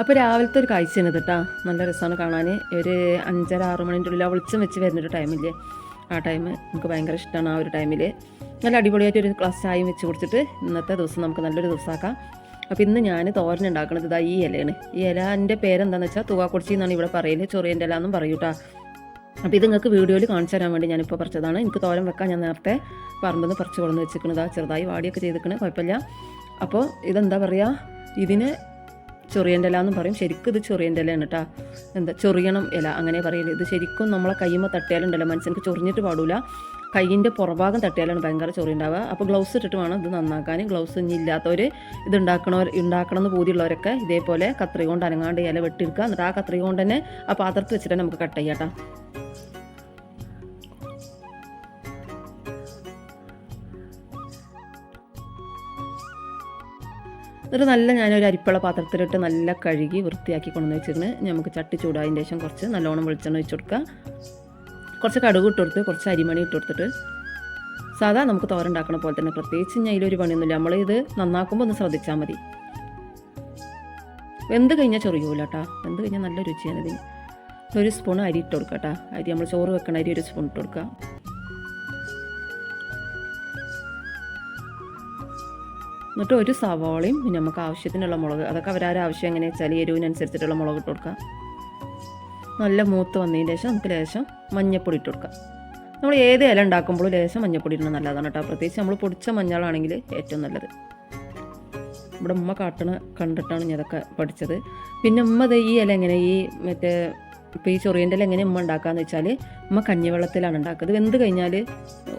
അപ്പോൾ രാവിലത്തെ ഒരു കാഴ്ചയാണ് കേട്ടോ നല്ല രസമാണ് കാണാൻ ഒരു അഞ്ചര ആറ് മണിന്റെ ഉള്ളിൽ ആ വെളിച്ചം വെച്ച് വരുന്നൊരു ടൈമില്ലേ ആ ടൈം നമുക്ക് ഭയങ്കര ഇഷ്ടമാണ് ആ ഒരു ടൈമിൽ നല്ല അടിപൊളിയായിട്ട് ഒരു ക്ലാസ് ചായയും വെച്ച് കൊടുത്തിട്ട് ഇന്നത്തെ ദിവസം നമുക്ക് നല്ലൊരു ദിവസമാക്കാം അപ്പോൾ ഇന്ന് ഞാൻ തോരൻ ഉണ്ടാക്കുന്നത് ഇതാ ഈ ഇലയാണ്. ഈ ഇല എന്റെ പേരെന്താണെന്ന് വെച്ചാൽ തുവാക്കുടിച്ചി എന്നാണ് ഇവിടെ പറയൽ ചൊറിയന്റെ ഇല എന്നും പറയൂ കേട്ടോ അപ്പോൾ ഇത് നിങ്ങൾക്ക് വീഡിയോയിൽ കാണിച്ചു തരാൻ വേണ്ടി ഞാനിപ്പോൾ പറിച്ചതാണ്. എനിക്ക് തോരൻ വെക്കാൻ ഞാൻ നേരത്തെ പറമ്പിൽ നിന്ന് പറിച്ച് കൊണ്ടുവന്ന് വെച്ചിരിക്കുന്നത് ചെറുതായി വാടിയൊക്കെ ചെയ്തിരിക്കണേ. കുഴപ്പമില്ല. അപ്പോൾ ഇതെന്താ പറയുക ഇതിന് ചൊറിയന്റെ എന്ന് പറയും. ശരിക്കും ഇത് ചൊറിയന്റെ ഇലയാണ് കേട്ടോ എന്താ ചൊറിയണം ഇല അങ്ങനെ പറയില്ല ഇത് ശരിക്കും നമ്മളെ കയ്യുമ്പോൾ തട്ടിയാലുണ്ടല്ലോ മനസ്സിനക്ക് ചൊറിഞ്ഞിട്ട് പാടില്ല കയ്യിന്റെ പുറഭാഗം തട്ടിയാലാണ് ഭയങ്കര ചൊറി ഉണ്ടാവുക അപ്പോൾ ഗ്ലൗസ് ഇട്ടിട്ട് വേണം ഇത് നന്നാക്കാൻ ഗ്ലൗസ് ഇനി ഇല്ലാത്തവർ ഇത് ഉണ്ടാക്കണവർ ഉണ്ടാക്കണം എന്ന് പൂതിയുള്ളവരൊക്കെ ഇതേപോലെ കത്രിക കൊണ്ട് അനങ്ങാണ്ട് ഇല വെട്ടിയെടുക്കുക. എന്നിട്ട് ആ കത്രിക കൊണ്ട് തന്നെ ആ പാത്രത്തിൽ വെച്ചിട്ട് നമുക്ക് കട്ട് ചെയ്യാം കേട്ടോ എന്നിട്ട് നല്ല ഞാനൊരു അരിപ്പള പാത്രത്തിലിട്ട് നല്ല കഴുകി വൃത്തിയാക്കി കൊണ്ടുവന്ന് വെച്ചിരുന്ന് നമുക്ക് ചട്ടി ചൂടായതിന്റെ ശേഷം കുറച്ച് നല്ലോണം വെളിച്ചെണ്ണ വെച്ച് കൊടുക്കുക. കുറച്ച് കടുക് ഇട്ട് കൊടുത്ത് കുറച്ച് അരിമണി ഇട്ട് കൊടുത്തിട്ട് സാധാ നമുക്ക് തോരണ്ടാക്കണ പോലെ തന്നെ. പ്രത്യേകിച്ച് ഞാൻ ഇതിലൊരു പണിയൊന്നുമില്ല. നമ്മൾ ഇത് നന്നാക്കുമ്പോൾ ഒന്ന് ശ്രദ്ധിച്ചാൽ മതി. വെന്ത് കഴിഞ്ഞാൽ ചൊറിയൂല കേട്ടോ വെന്ത് കഴിഞ്ഞാൽ നല്ല രുചിയാണ് ഇതിന്. ഒരു സ്പൂൺ അരി ഇട്ട് കൊടുക്കുക കേട്ടോ അരി നമ്മൾ ചോറ് വെക്കണ അരി ഒരു സ്പൂൺ ഇട്ട് കൊടുക്കുക. എന്നിട്ട് ഒരു സവാളയും പിന്നെ നമുക്ക് ആവശ്യത്തിനുള്ള മുളക്. അതൊക്കെ അവരാരും ആവശ്യം എങ്ങനെ വെച്ചാൽ എരിവിനനുസരിച്ചിട്ടുള്ള മുളക് ഇട്ട് കൊടുക്കുക നല്ല മൂത്ത് വന്നതിന് ശേഷം നമുക്ക് ലേശം മഞ്ഞപ്പൊടി ഇട്ട് കൊടുക്കാം. നമ്മൾ ഏത് ഇല ഉണ്ടാക്കുമ്പോഴും ലേശം മഞ്ഞപ്പൊടി ഇടുന്നത് നല്ലതാണ് കേട്ടോ. പ്രത്യേകിച്ച് നമ്മൾ പൊടിച്ച മഞ്ഞളാണെങ്കിൽ ഏറ്റവും നല്ലത്. ഇവിടെ ഉമ്മ കാട്ടണ കണ്ടിട്ടാണ് ഞാൻ ഇതൊക്കെ പഠിച്ചത്. പിന്നെ ഉമ്മ ഈ ഇല എങ്ങനെ? ഈ മറ്റേ ഇപ്പോൾ ഈ ചൊറിയന്റെ എങ്ങനെ ഉമ്മ ഉണ്ടാക്കാന്ന് വെച്ചാൽ ഉമ്മ കഞ്ഞിവെള്ളത്തിലാണ് ഉണ്ടാക്കുന്നത്. വെന്ത് കഴിഞ്ഞാൽ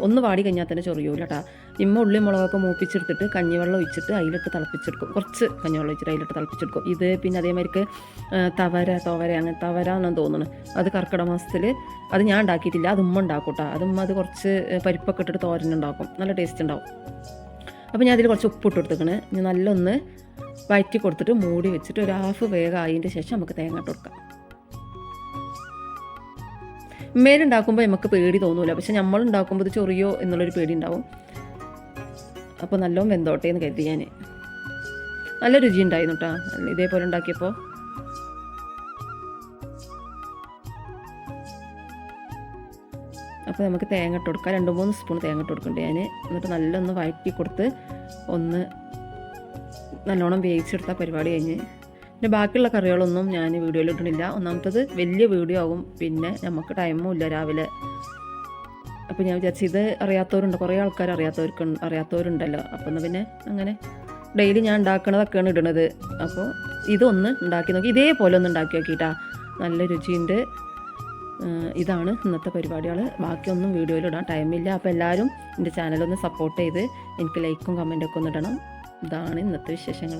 ഒന്ന് വാടി കഴിഞ്ഞാൽ തന്നെ ചൊറിയൂല കേട്ടോ ഇമ്മ ഉള്ളി മുളകൊക്കെ മൂപ്പിച്ചെടുത്തിട്ട് കഞ്ഞിവെള്ളം ഒഴിച്ചിട്ട് അതിലിട്ട് തിളപ്പിച്ചെടുക്കും. കുറച്ച് കഞ്ഞിവെള്ളം ഒഴിച്ചിട്ട് അതിലിട്ട് തിളപ്പിച്ചെടുക്കും. ഇത് പിന്നെ അതേമാതിരിക്ക് തവര തവര അങ്ങനെ തവര എന്നാണ് തോന്നുന്നു അത് കർക്കിടക മാസത്തിൽ അത് ഞാൻ ഉണ്ടാക്കിയിട്ടില്ല. അത് ഉമ്മ ഉണ്ടാക്കും കേട്ടോ അത് അത് കുറച്ച് പരിപ്പൊക്കെ ഇട്ടിട്ട് തോരനുണ്ടാക്കും നല്ല ടേസ്റ്റ് ഉണ്ടാവും. അപ്പോൾ ഞാൻ അതിൽ കുറച്ച് ഉപ്പ് ഇട്ട് കൊടുത്തേക്കണ്. ഞാൻ നല്ലൊന്ന് വഴറ്റി കൊടുത്തിട്ട് മൂടി വെച്ചിട്ട് ഒരു ഹാഫ് വേഗം ആയതിന്റെ ശേഷം നമുക്ക് തേങ്ങ ഇട്ട് കൊടുക്കാം. ഉമ്മേലുണ്ടാക്കുമ്പോൾ നമുക്ക് പേടി തോന്നൂല. പക്ഷെ നമ്മൾ ഉണ്ടാക്കുമ്പോൾ ഇത് ചൊറിയോ എന്നുള്ളൊരു പേടി ഉണ്ടാവും അപ്പോൾ നല്ലോണം വെന്തോട്ടെ എന്ന് കരുതി ഞാൻ നല്ല രുചി ഉണ്ടായിരുന്നു കേട്ടോ ഇതേപോലെ ഉണ്ടാക്കിയപ്പോൾ അപ്പോൾ നമുക്ക് തേങ്ങ ഇട്ട് കൊടുക്കാം. രണ്ട് മൂന്ന് സ്പൂൺ തേങ്ങ ഇട്ട് കൊടുക്കുന്നുണ്ട് ഞാൻ എന്നിട്ട് നല്ലൊന്ന് വഴറ്റി കൊടുത്ത് ഒന്ന് നല്ലോണം വേവിച്ചെടുത്ത പരിപാടി കഴിഞ്ഞ് പിന്നെ ബാക്കിയുള്ള കറികളൊന്നും ഞാൻ വീഡിയോയിൽ ഇടണില്ല ഒന്നാമത്തത് വലിയ വീഡിയോ ആകും പിന്നെ നമുക്ക് ടൈമും ഇല്ല രാവിലെ. അപ്പോൾ ഞാൻ വിചാരിച്ചു ഇത് അറിയാത്തവരുണ്ട്. കുറേ ആൾക്കാർ അറിയാത്തവർക്ക് അറിയാത്തവരുണ്ടല്ലോ. അപ്പോൾ എന്നാൽ പിന്നെ അങ്ങനെ ഡെയിലി ഞാൻ ഉണ്ടാക്കണതൊക്കെയാണ് ഇടണത്. അപ്പോൾ ഇതൊന്ന് ഉണ്ടാക്കി നോക്കി. ഇതേപോലെ ഒന്ന് ഉണ്ടാക്കി നോക്കിയിട്ടാ നല്ല രുചിയുണ്ട്. ഇതാണ് ഇന്നത്തെ പരിപാടികൾ ബാക്കിയൊന്നും വീഡിയോയിൽ ഇടാൻ ടൈമില്ല അപ്പോൾ എല്ലാവരും എന്റെ ചാനലൊന്ന് സപ്പോർട്ട് ചെയ്ത് എനിക്ക് ലൈക്കും കമന്റൊക്കെ ഒന്ന് ഇടണം. ഇതാണ് ഇന്നത്തെ വിശേഷങ്ങൾ